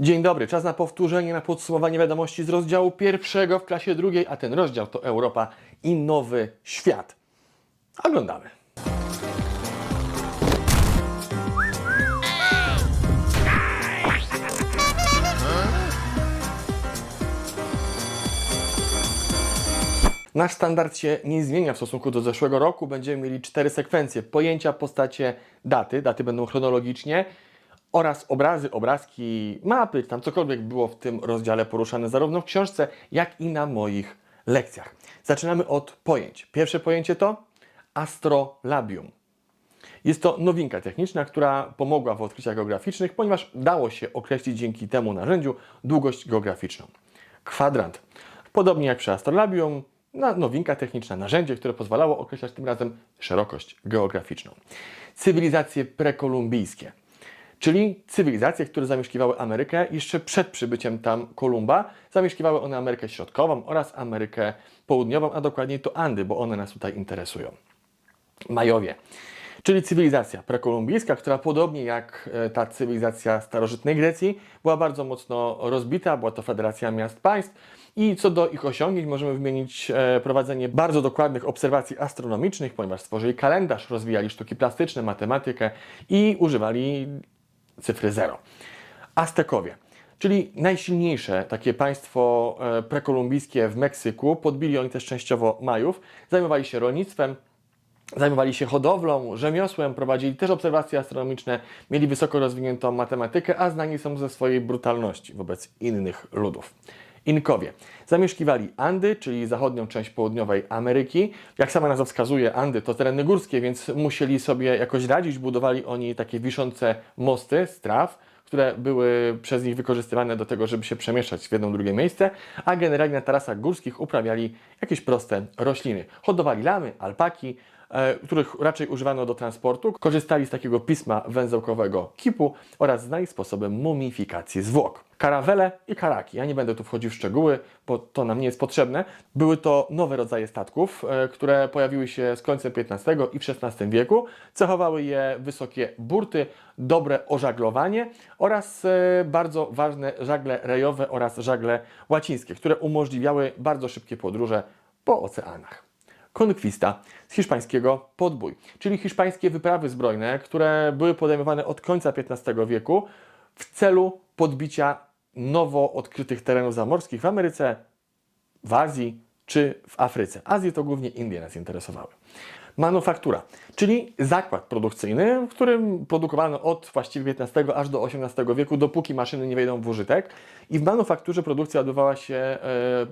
Dzień dobry, czas na powtórzenie, na podsumowanie wiadomości z rozdziału pierwszego w klasie drugiej, a ten rozdział to Europa i nowy świat. Oglądamy. Nasz standard się nie zmienia w stosunku do zeszłego roku. Będziemy mieli cztery sekwencje: pojęcia, postacie, daty. Daty będą chronologicznie oraz obrazy, obrazki, mapy, tam cokolwiek było w tym rozdziale poruszane zarówno w książce, jak i na moich lekcjach. Zaczynamy od pojęć. Pierwsze pojęcie to astrolabium. Jest to nowinka techniczna, która pomogła w odkryciach geograficznych, ponieważ dało się określić dzięki temu narzędziu długość geograficzną. Kwadrant. Podobnie jak przy astrolabium, no, nowinka techniczna, narzędzie, które pozwalało określać tym razem szerokość geograficzną. Cywilizacje prekolumbijskie, czyli cywilizacje, które zamieszkiwały Amerykę jeszcze przed przybyciem tam Kolumba. Zamieszkiwały one Amerykę Środkową oraz Amerykę Południową, a dokładniej to Andy, bo one nas tutaj interesują. Majowie, czyli cywilizacja prekolumbijska, która podobnie jak e, ta cywilizacja starożytnej Grecji była bardzo mocno rozbita, była to federacja miast państw i co do ich osiągnięć możemy wymienić e, prowadzenie bardzo dokładnych obserwacji astronomicznych, ponieważ stworzyli kalendarz, rozwijali sztuki plastyczne, matematykę i używali cyfry zero. Aztekowie, czyli najsilniejsze takie państwo e, prekolumbijskie w Meksyku, podbili oni też częściowo Majów, zajmowali się rolnictwem, Zajmowali się hodowlą, rzemiosłem, prowadzili też obserwacje astronomiczne, mieli wysoko rozwiniętą matematykę, a znani są ze swojej brutalności wobec innych ludów. Inkowie zamieszkiwali Andy, czyli zachodnią część południowej Ameryki. Jak sama nazwa wskazuje, Andy to tereny górskie, więc musieli sobie jakoś radzić. Budowali oni takie wiszące mosty z traw, które były przez nich wykorzystywane do tego, żeby się przemieszczać w jedno drugie miejsce, a generalnie na tarasach górskich uprawiali jakieś proste rośliny. Hodowali lamy, alpaki, których raczej używano do transportu, korzystali z takiego pisma węzełkowego kipu oraz znali sposobem mumifikacji zwłok. Karawele i karaki. Ja nie będę tu wchodził w szczegóły, bo to nam nie jest potrzebne. Były to nowe rodzaje statków, e, które pojawiły się z końcem XV i w XVI wieku. Cechowały je wysokie burty, dobre ożaglowanie oraz e, bardzo ważne żagle rejowe oraz żagle łacińskie, które umożliwiały bardzo szybkie podróże po oceanach. Konkwista z hiszpańskiego podbój, czyli hiszpańskie wyprawy zbrojne, które były podejmowane od końca XV wieku w celu podbicia nowo odkrytych terenów zamorskich w Ameryce, w Azji czy w Afryce. Azji to głównie Indie nas interesowały. Manufaktura, czyli zakład produkcyjny, w którym produkowano od właściwie XV aż do XVIII wieku, dopóki maszyny nie wejdą w użytek. I w manufakturze produkcja odbywała się e,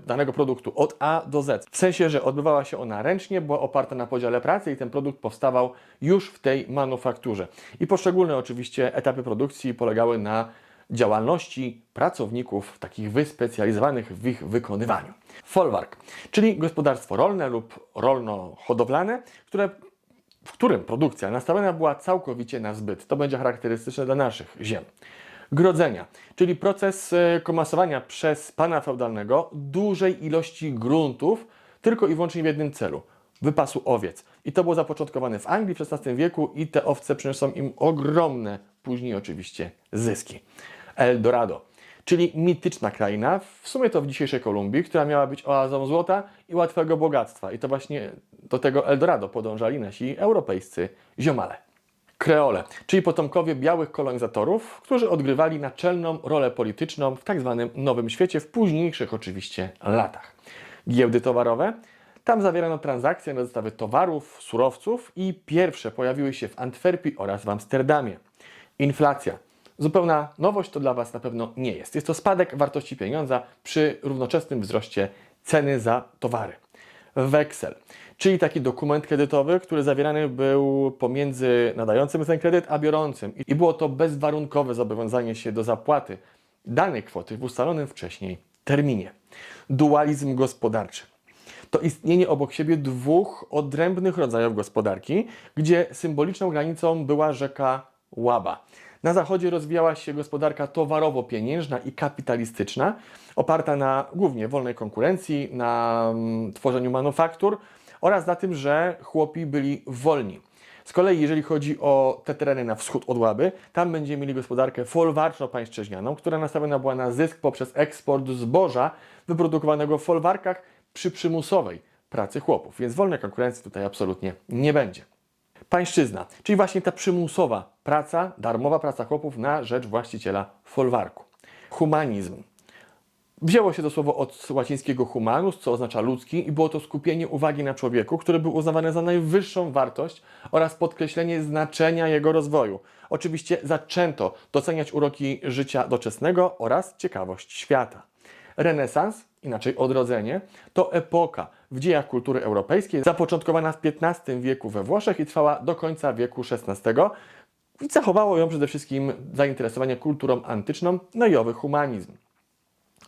danego produktu od A do Z. W sensie, że odbywała się ona ręcznie, była oparta na podziale pracy i ten produkt powstawał już w tej manufakturze. I poszczególne oczywiście etapy produkcji polegały na działalności pracowników takich wyspecjalizowanych w ich wykonywaniu. Folwark, czyli gospodarstwo rolne lub rolno-hodowlane, które, w którym produkcja nastawiona była całkowicie na zbyt. To będzie charakterystyczne dla naszych ziem. Grodzenia, czyli proces e, komasowania przez pana feudalnego dużej ilości gruntów tylko i wyłącznie w jednym celu wypasu owiec. I to było zapoczątkowane w Anglii w XVI wieku i te owce przyniosą im ogromne później oczywiście zyski. Eldorado, czyli mityczna kraina, w sumie to w dzisiejszej Kolumbii, która miała być oazą złota i łatwego bogactwa. I to właśnie do tego Eldorado podążali nasi europejscy ziomale. Kreole, czyli potomkowie białych kolonizatorów, którzy odgrywali naczelną rolę polityczną w tak zwanym Nowym Świecie w późniejszych oczywiście latach. Giełdy towarowe, tam zawierano transakcje na dostawy towarów, surowców i pierwsze pojawiły się w Antwerpii oraz w Amsterdamie. Inflacja. Zupełna nowość to dla Was na pewno nie jest. Jest to spadek wartości pieniądza przy równoczesnym wzroście ceny za towary. Weksel, czyli taki dokument kredytowy, który zawierany był pomiędzy nadającym ten kredyt a biorącym. I było to bezwarunkowe zobowiązanie się do zapłaty danej kwoty w ustalonym wcześniej terminie. Dualizm gospodarczy to istnienie obok siebie dwóch odrębnych rodzajów gospodarki, gdzie symboliczną granicą była rzeka Łaba. Na zachodzie rozwijała się gospodarka towarowo-pieniężna i kapitalistyczna, oparta na głównie wolnej konkurencji, na mm, tworzeniu manufaktur oraz na tym, że chłopi byli wolni. Z kolei, jeżeli chodzi o te tereny na wschód od Łaby, tam będziemy mieli gospodarkę folwarczno-pańszczyźnianą, która nastawiona była na zysk poprzez eksport zboża wyprodukowanego w folwarkach przy przymusowej pracy chłopów. Więc wolnej konkurencji tutaj absolutnie nie będzie. Pańszczyzna, czyli właśnie ta przymusowa praca, darmowa praca chłopów na rzecz właściciela folwarku. Humanizm. Wzięło się to słowo od łacińskiego humanus, co oznacza ludzki, i było to skupienie uwagi na człowieku, który był uznawany za najwyższą wartość oraz podkreślenie znaczenia jego rozwoju. Oczywiście zaczęto doceniać uroki życia doczesnego oraz ciekawość świata. Renesans, inaczej odrodzenie, to epoka w dziejach kultury europejskiej, zapoczątkowana w XV wieku we Włoszech i trwała do końca wieku XVI. I cechowało ją przede wszystkim zainteresowanie kulturą antyczną, no i owy humanizm.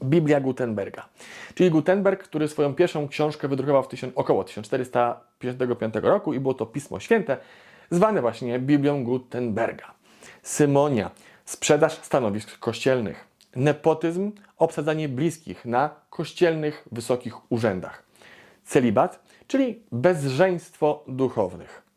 Biblia Gutenberga. Czyli Gutenberg, który swoją pierwszą książkę wydrukował w tysiąc, około 1455 roku i było to Pismo Święte, zwane właśnie Biblią Gutenberga. Symonia, sprzedaż stanowisk kościelnych. Nepotyzm, obsadzanie bliskich na kościelnych wysokich urzędach. Celibat, czyli bezżeństwo duchownych.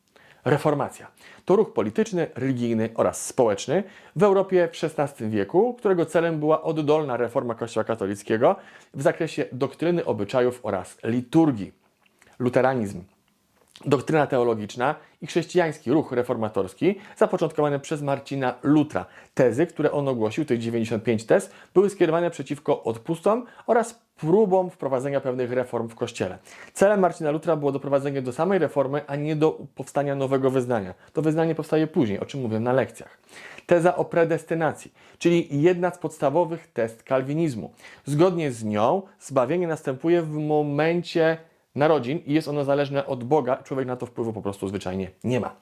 Reformacja to ruch polityczny, religijny oraz społeczny w Europie w XVI wieku, którego celem była oddolna reforma Kościoła katolickiego w zakresie doktryny, obyczajów oraz liturgii. Luteranizm doktryna teologiczna i chrześcijański ruch reformatorski zapoczątkowany przez Marcina Lutra. Tezy, które on ogłosił, tych 95 tez, były skierowane przeciwko odpustom oraz próbom wprowadzenia pewnych reform w Kościele. Celem Marcina Lutra było doprowadzenie do samej reformy, a nie do powstania nowego wyznania. To wyznanie powstaje później, o czym mówiłem na lekcjach. Teza o predestynacji, czyli jedna z podstawowych test kalwinizmu. Zgodnie z nią zbawienie następuje w momencie narodzin i jest ono zależne od Boga, człowiek na to wpływu po prostu zwyczajnie nie ma.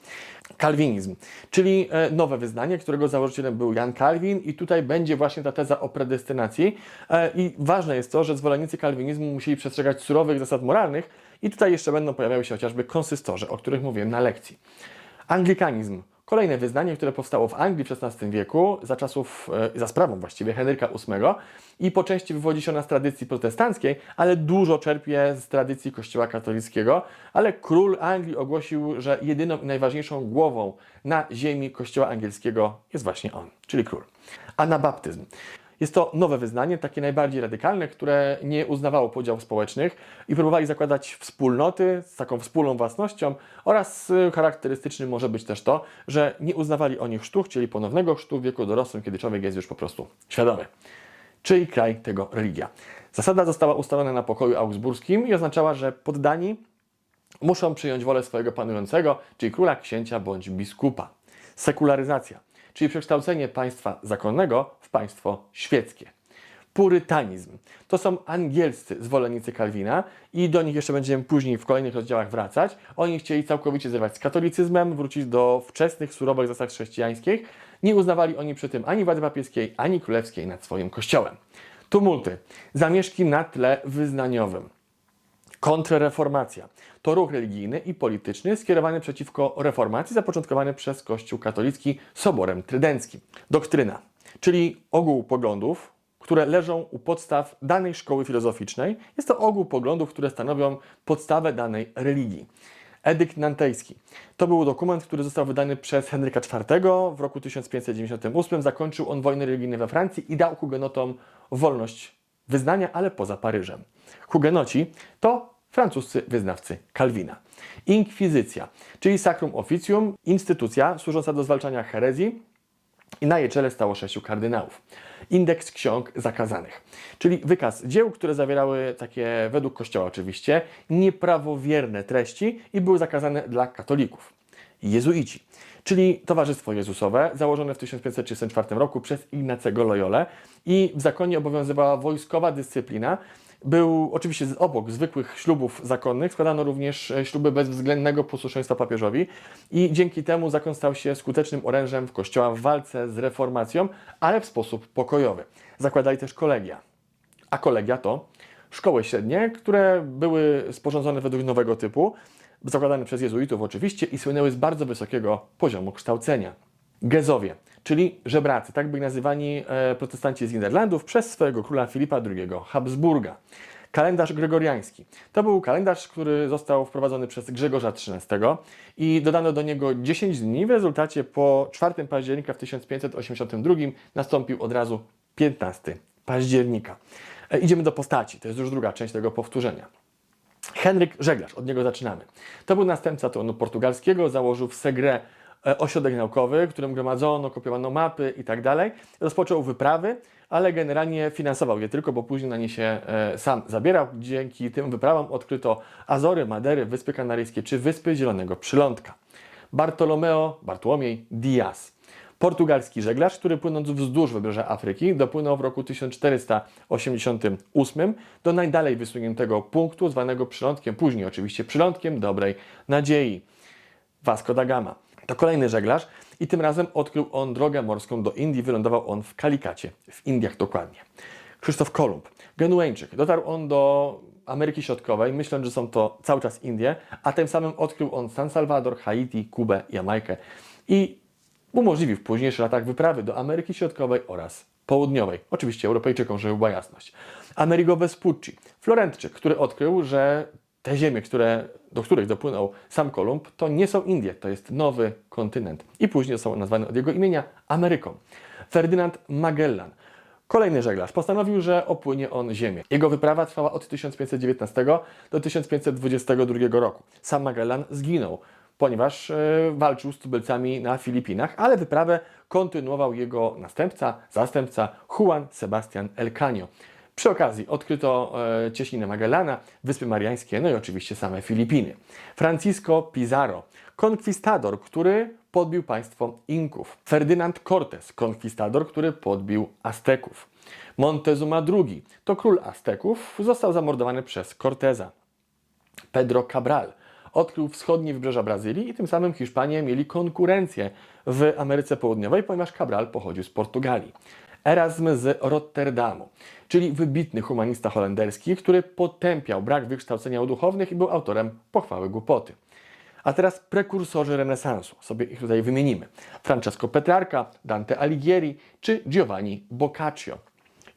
Kalwinizm, czyli e, nowe wyznanie, którego założycielem był Jan Kalwin i tutaj będzie właśnie ta teza o predestynacji E, i ważne jest to, że zwolennicy kalwinizmu musieli przestrzegać surowych zasad moralnych i tutaj jeszcze będą pojawiały się chociażby konsystorzy, o których mówiłem na lekcji. Anglikanizm. Kolejne wyznanie, które powstało w Anglii w XVI wieku, za czasów, e, za sprawą właściwie Henryka VIII i po części wywodzi się ona z tradycji protestanckiej, ale dużo czerpie z tradycji Kościoła katolickiego, ale król Anglii ogłosił, że jedyną i najważniejszą głową na ziemi Kościoła angielskiego jest właśnie on, czyli król. Anabaptyzm. Jest to nowe wyznanie, takie najbardziej radykalne, które nie uznawało podziałów społecznych i próbowali zakładać wspólnoty z taką wspólną własnością oraz charakterystycznym może być też to, że nie uznawali oni chrztu, chcieli ponownego chrztu w wieku dorosłym, kiedy człowiek jest już po prostu świadomy. Czyj kraj tego religia? Zasada została ustalona na pokoju augsburskim i oznaczała, że poddani muszą przyjąć wolę swojego panującego, czyli króla, księcia bądź biskupa. Sekularyzacja, czyli przekształcenie państwa zakonnego w państwo świeckie. Purytanizm to są angielscy zwolennicy Kalwina i do nich jeszcze będziemy później w kolejnych rozdziałach wracać. Oni chcieli całkowicie zerwać z katolicyzmem, wrócić do wczesnych, surowych zasad chrześcijańskich. Nie uznawali oni przy tym ani władzy papieskiej, ani królewskiej nad swoim kościołem. Tumulty, zamieszki na tle wyznaniowym. Kontrreformacja to ruch religijny i polityczny skierowany przeciwko reformacji zapoczątkowany przez Kościół katolicki Soborem Trydenckim. Doktryna, czyli ogół poglądów, które leżą u podstaw danej szkoły filozoficznej. Jest to ogół poglądów, które stanowią podstawę danej religii. Edykt Nantejski. To był dokument, który został wydany przez Henryka IV w roku 1598. Zakończył on wojny religijne we Francji i dał hugenotom wolność wyznania, ale poza Paryżem. Hugenoci to francuscy wyznawcy Kalwina. Inkwizycja, czyli Sacrum Officium, instytucja służąca do zwalczania herezji, i na jej czele stało sześciu kardynałów. Indeks ksiąg zakazanych, czyli wykaz dzieł, które zawierały takie, według Kościoła oczywiście, nieprawowierne treści i były zakazane dla katolików. Jezuici, czyli Towarzystwo Jezusowe, założone w 1534 roku przez Ignacego Loyole i w zakonie obowiązywała wojskowa dyscyplina, był oczywiście obok zwykłych ślubów zakonnych, składano również e, śluby bezwzględnego posłuszeństwa papieżowi i dzięki temu zakon stał się skutecznym orężem w kościoła w walce z reformacją, ale w sposób pokojowy. Zakładali też kolegia. A kolegia to szkoły średnie, które były sporządzone według nowego typu, zakładane przez jezuitów oczywiście i słynęły z bardzo wysokiego poziomu kształcenia. Gezowie, czyli żebracy, tak byli nazywani e, protestanci z Niderlandów przez swojego króla Filipa II Habsburga. Kalendarz gregoriański. To był kalendarz, który został wprowadzony przez Grzegorza XIII i dodano do niego 10 dni. W rezultacie po 4 października w 1582 nastąpił od razu 15 października. E, Idziemy do postaci. To jest już druga część tego powtórzenia. Henryk Żeglarz, od niego zaczynamy. To był następca tronu portugalskiego, założył w Segre ośrodek naukowy, w którym gromadzono, kopiowano mapy i tak dalej. Rozpoczął wyprawy, ale generalnie finansował je tylko, bo później na nie się e, sam zabierał. Dzięki tym wyprawom odkryto Azory, Madery, Wyspy Kanaryjskie czy Wyspy Zielonego Przylądka. Bartolomeo, Bartłomiej Diaz. Portugalski żeglarz, który płynąc wzdłuż wybrzeża Afryki, dopłynął w roku 1488 do najdalej wysuniętego punktu, zwanego przylądkiem, później oczywiście przylądkiem dobrej nadziei. Vasco da Gama. To kolejny żeglarz i tym razem odkrył on drogę morską do Indii. Wylądował on w Kalikacie, w Indiach dokładnie. Krzysztof Kolumb, Genueńczyk. Dotarł on do Ameryki Środkowej, myśląc, że są to cały czas Indie, a tym samym odkrył on San Salvador, Haiti, Kubę, Jamajkę i umożliwił w późniejszych latach wyprawy do Ameryki Środkowej oraz Południowej. Oczywiście Europejczykom, żeby była jasność. Amerigo Vespucci, Florentczyk, który odkrył, że te ziemie, które, do których dopłynął sam Kolumb, to nie są Indie, to jest nowy kontynent. I później są nazwane od jego imienia Ameryką. Ferdynand Magellan, Kolejny żeglarz postanowił, że opłynie on Ziemię. Jego wyprawa trwała od 1519 do 1522 roku. Sam Magellan zginął, ponieważ e, walczył z tubylcami na Filipinach, ale wyprawę kontynuował jego następca, zastępca Juan Sebastian Elcanio. Przy okazji odkryto e, cieśninę Magellana, Wyspy Mariańskie, no i oczywiście same Filipiny. Francisco Pizarro, konkwistador, który podbił państwo Inków. Ferdynand Cortés, konkwistador, który podbił Azteków. Montezuma II, to król Azteków, został zamordowany przez Corteza. Pedro Cabral odkrył wschodnie wybrzeża Brazylii i tym samym Hiszpanie mieli konkurencję w Ameryce Południowej, ponieważ Cabral pochodził z Portugalii. Erasm z Rotterdamu, czyli wybitny humanista holenderski, który potępiał brak wykształcenia u duchownych i był autorem pochwały głupoty. A teraz prekursorzy renesansu, sobie ich tutaj wymienimy. Francesco Petrarca, Dante Alighieri czy Giovanni Boccaccio.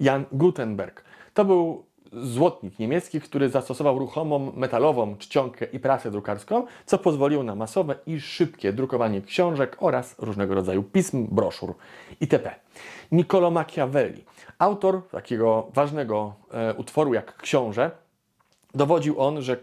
Jan Gutenberg. To był złotnik niemiecki, który zastosował ruchomą metalową czcionkę i prasę drukarską, co pozwoliło na masowe i szybkie drukowanie książek oraz różnego rodzaju pism, broszur itp. Niccolo Machiavelli, autor takiego ważnego e, utworu jak Książę, dowodził on, że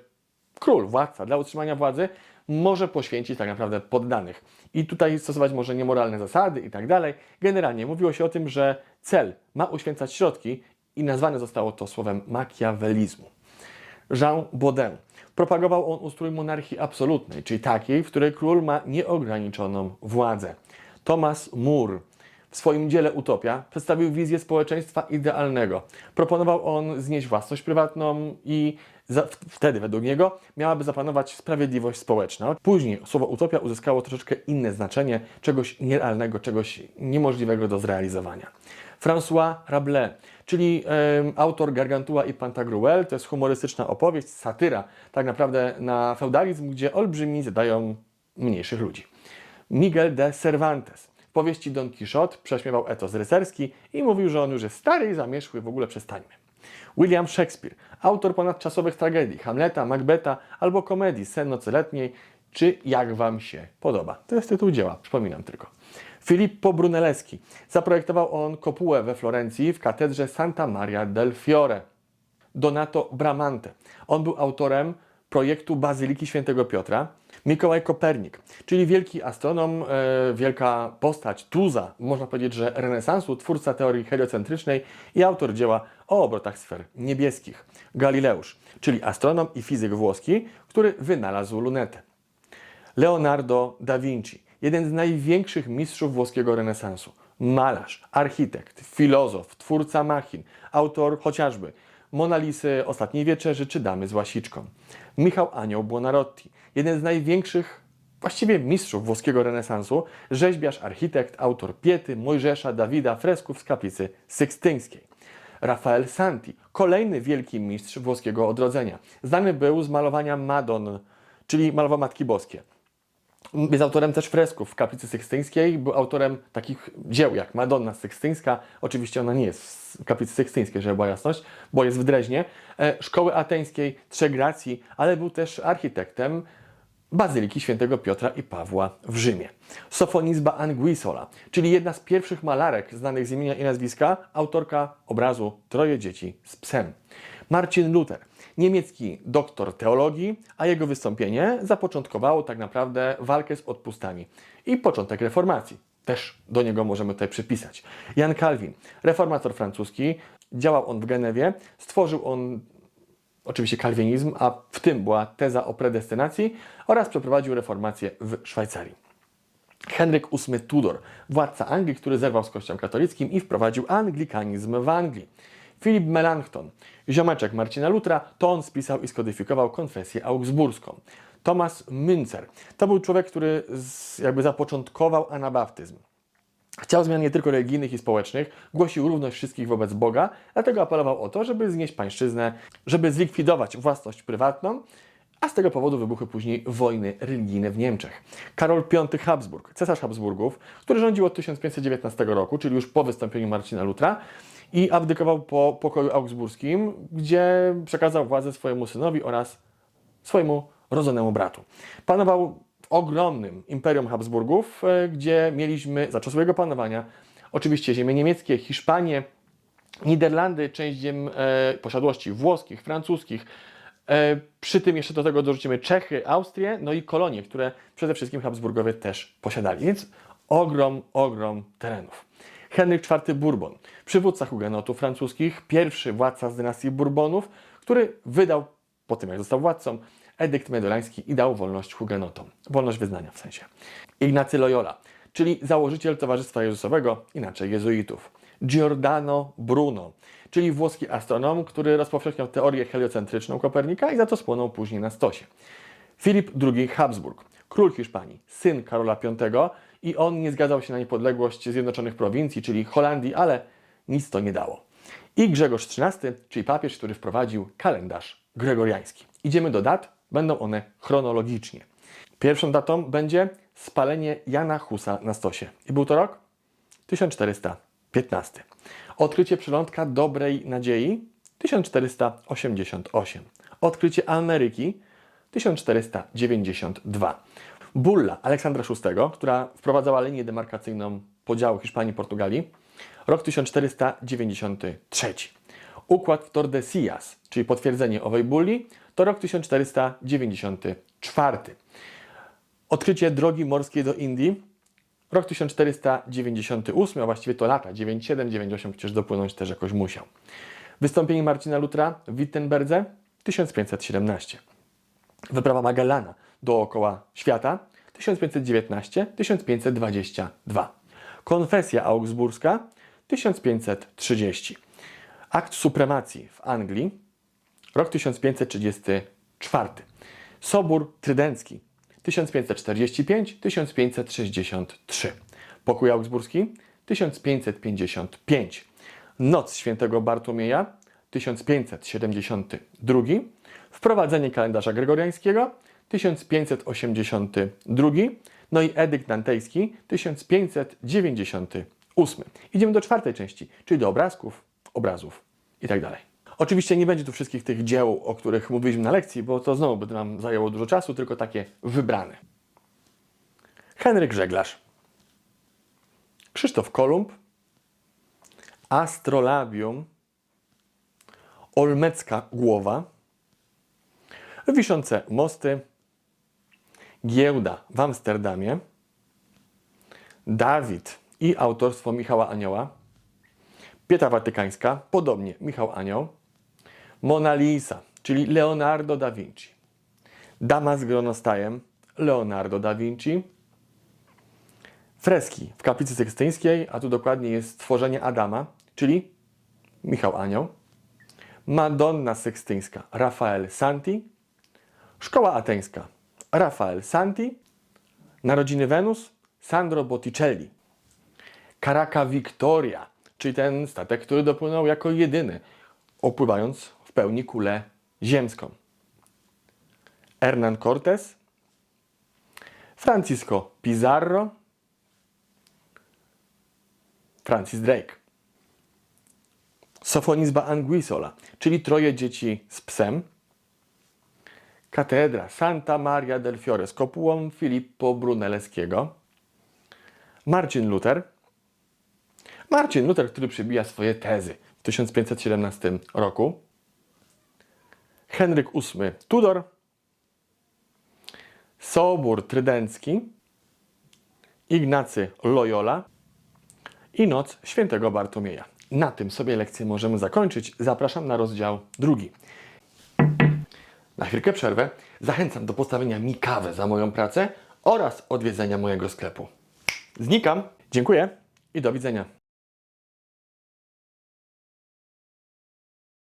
król, władca dla utrzymania władzy może poświęcić tak naprawdę poddanych. I tutaj stosować może niemoralne zasady i tak dalej. Generalnie mówiło się o tym, że cel ma uświęcać środki i nazwane zostało to słowem makiawelizmu. Jean Baudin. Propagował on ustrój monarchii absolutnej, czyli takiej, w której król ma nieograniczoną władzę. Thomas More w swoim dziele Utopia przedstawił wizję społeczeństwa idealnego. Proponował on znieść własność prywatną i za, wtedy, według niego, miałaby zapanować sprawiedliwość społeczna. Później słowo utopia uzyskało troszeczkę inne znaczenie, czegoś nierealnego, czegoś niemożliwego do zrealizowania. François Rabelais, czyli em, autor Gargantua i Pantagruel, to jest humorystyczna opowieść, satyra tak naprawdę na feudalizm, gdzie olbrzymi zadają mniejszych ludzi. Miguel de Cervantes. W powieści Don Quixote prześmiewał etos rycerski i mówił, że on już jest stary i zamierzchły, w ogóle przestańmy. William Shakespeare, autor ponadczasowych tragedii Hamleta, Macbeta albo komedii Sen nocy letniej, czy Jak Wam się podoba. To jest tytuł dzieła, przypominam tylko. Filippo Brunelleschi. Zaprojektował on kopułę we Florencji w katedrze Santa Maria del Fiore. Donato Bramante. On był autorem projektu Bazyliki Świętego Piotra. Mikołaj Kopernik, czyli wielki astronom, e, wielka postać, tuza, można powiedzieć, że renesansu, twórca teorii heliocentrycznej i autor dzieła o obrotach sfer niebieskich. Galileusz, czyli astronom i fizyk włoski, który wynalazł lunetę. Leonardo da Vinci, jeden z największych mistrzów włoskiego renesansu. Malarz, architekt, filozof, twórca machin, autor chociażby Monalisy Ostatniej Wieczerzy czy Damy z Łasiczką. Michał Anioł Buonarroti, jeden z największych właściwie mistrzów włoskiego renesansu, rzeźbiarz, architekt, autor Piety, Mojżesza, Dawida, fresków z kaplicy sykstyńskiej. Rafael Santi, kolejny wielki mistrz włoskiego odrodzenia. Znany był z malowania Madon, czyli malował Matki Boskie. Jest autorem też fresków w kaplicy sykstyńskiej. Był autorem takich dzieł jak Madonna Sykstyńska. Oczywiście ona nie jest w kaplicy sykstyńskiej, żeby była jasność, bo jest w Dreźnie. E, Szkoły ateńskiej, Trzech Gracji, ale był też architektem Bazyliki Świętego Piotra i Pawła w Rzymie. Sofonisba Anguissola, czyli jedna z pierwszych malarek znanych z imienia i nazwiska, autorka obrazu Troje dzieci z psem. Marcin Luther, niemiecki doktor teologii, a jego wystąpienie zapoczątkowało tak naprawdę walkę z odpustami i początek reformacji. Też do niego możemy tutaj przypisać. Jan Calvin, reformator francuski, działał on w Genewie, stworzył on oczywiście kalwinizm, a w tym była teza o predestynacji oraz przeprowadził reformację w Szwajcarii. Henryk VIII Tudor, władca Anglii, który zerwał z Kościołem katolickim i wprowadził anglikanizm w Anglii. Filip Melanchthon, ziomeczek Marcina Lutra, to on spisał i skodyfikował konfesję augsburską. Thomas Münzer, to był człowiek, który jakby zapoczątkował anabaptyzm. Chciał zmian nie tylko religijnych i społecznych, głosił równość wszystkich wobec Boga, dlatego apelował o to, żeby znieść pańszczyznę, żeby zlikwidować własność prywatną, a z tego powodu wybuchły później wojny religijne w Niemczech. Karol V Habsburg, cesarz Habsburgów, który rządził od 1519 roku, czyli już po wystąpieniu Marcina Lutra i abdykował po pokoju augsburskim, gdzie przekazał władzę swojemu synowi oraz swojemu rodzonemu bratu. Panował w ogromnym imperium Habsburgów, e, gdzie mieliśmy za czasów jego panowania oczywiście ziemie niemieckie, Hiszpanię, Niderlandy, część ziem e, posiadłości włoskich, francuskich. E, przy tym jeszcze do tego dorzucimy Czechy, Austrię, no i kolonie, które przede wszystkim Habsburgowie też posiadali. Więc ogrom, ogrom terenów. Henryk IV Bourbon, przywódca hugenotów francuskich, pierwszy władca z dynastii Bourbonów, który wydał, po tym jak został władcą, edykt medolański i dał wolność hugenotom. Wolność wyznania w sensie. Ignacy Loyola, czyli założyciel Towarzystwa Jezusowego, inaczej jezuitów. Giordano Bruno, czyli włoski astronom, który rozpowszechniał teorię heliocentryczną Kopernika i za to spłonął później na stosie. Filip II Habsburg, król Hiszpanii, syn Karola V i on nie zgadzał się na niepodległość Zjednoczonych Prowincji, czyli Holandii, ale nic to nie dało. I Grzegorz XIII, czyli papież, który wprowadził kalendarz gregoriański. Idziemy do dat, będą one chronologicznie. Pierwszą datą będzie spalenie Jana Husa na stosie. I był to rok 1415. Odkrycie przylądka Dobrej Nadziei 1488. Odkrycie Ameryki 1492. Bulla Aleksandra VI, która wprowadzała linię demarkacyjną podziału Hiszpanii i Portugalii, rok 1493. Układ w Tordesillas, czyli potwierdzenie owej bulli, to rok 1494. Odkrycie drogi morskiej do Indii, rok 1498, a właściwie to lata 97, 98, przecież dopłynąć też jakoś musiał. Wystąpienie Marcina Lutra w Wittenberdze 1517. Wyprawa Magellana dookoła świata 1519-1522. Konfesja augsburska 1530. Akt supremacji w Anglii rok 1534. Sobór Trydencki 1545-1563. Pokój augsburski 1555. Noc świętego Bartłomieja 1572. Wprowadzenie kalendarza gregoriańskiego 1582. No i edykt dantejski 1598. Idziemy do czwartej części, czyli do obrazków, obrazów i tak. Oczywiście nie będzie tu wszystkich tych dzieł, o których mówiliśmy na lekcji, bo to znowu by nam zajęło dużo czasu, tylko takie wybrane. Henryk Żeglarz, Krzysztof Kolumb, Astrolabium, Olmecka Głowa, Wiszące Mosty, Giełda w Amsterdamie, Dawid i autorstwo Michała Anioła, Pieta Watykańska, podobnie Michał Anioł, Mona Lisa, czyli Leonardo da Vinci, Dama z gronostajem, Leonardo da Vinci, freski w kaplicy sykstyńskiej, a tu dokładnie jest stworzenie Adama, czyli Michał Anioł, Madonna sykstyńska, Rafael Santi, Szkoła ateńska, Rafael Santi, Narodziny Wenus, Sandro Botticelli, Caracca Victoria, czyli ten statek, który dopłynął jako jedyny, opływając w pełni kulę ziemską. Hernán Cortés, Francisco Pizarro, Francis Drake. Sofonizba Anguissola, czyli troje dzieci z psem. Katedra Santa Maria del Fiore z kopułą Filippo Brunelleschiego. Marcin Luther. Marcin Luther, który przybija swoje tezy w 1517 roku. Henryk VIII Tudor. Sobór Trydencki. Ignacy Loyola i Noc Świętego Bartłomieja. Na tym sobie lekcję możemy zakończyć. Zapraszam na rozdział drugi. Na chwilkę przerwę. Zachęcam do postawienia mi kawy za moją pracę oraz odwiedzenia mojego sklepu. Znikam. Dziękuję i do widzenia.